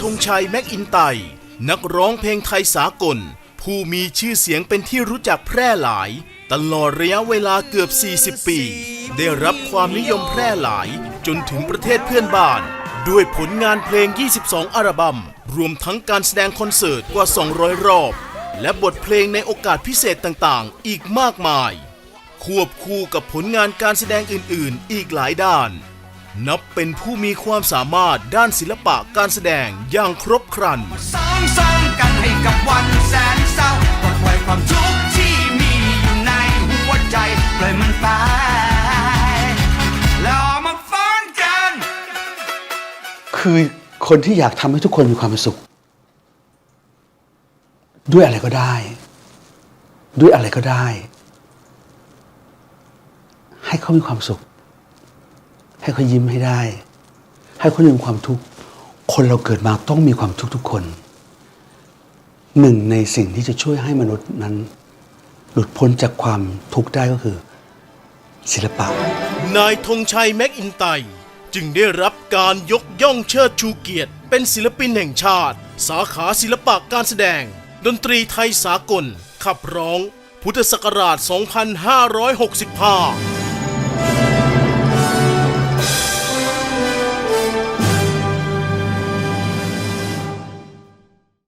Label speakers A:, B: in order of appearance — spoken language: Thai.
A: ธงชัยแม็กอินไต นักร้องเพลงไทยสากล ผู้มีชื่อเสียงเป็นที่รู้จักแพร่หลาย ตลอดระยะเวลาเกือบ 40 ปี ได้รับความนิยมแพร่หลายจนถึงประเทศเพื่อนบ้าน ด้วยผลงานเพลง 22 อัลบัมรวมทั้งการแสดงคอนเสิร์ตกว่า 200 รอบ และบทเพลงในโอกาสพิเศษต่างๆ อีกมากมาย ควบคู่กับผลงานการแสดงอื่นๆ อีกหลายด้าน นับเป็นผู้มีความสามารถด้านศิลปะการแสดงอย่างครบครัน
B: ซ้อมซ้อมกันให้กับวันแสนเศร้าปลดปล่อยความทุกข์ที่มีอยู่ในหัวใจปล่อยมันไปแล้วเอามาฟ้อนกัน
C: คือคนที่อยากทำให้ทุกคนมีความสุข ด้วยอะไรก็ได้ ด้วยอะไรก็ได้ ให้เขามีความสุข ให้เขายิ้มให้ได้ ให้เขาลืมความทุกข์คนเราเกิดมาต้องมีความทุกข์ทุกคน หนึ่งในสิ่งที่จะช่วยให้มนุษย์นั้น หลุดพ้นจากความทุกข์ได้ก็คือ ศิลปะ
A: นายธงชัยแม็กอินไตจึงได้รับการยกย่องเชิดชูเกียรติ เป็นศิลปินแห่งชาติ สาขาศิลปะการแสดง ดนตรีไทยสากล ขับร้อง พุทธศักราช 2565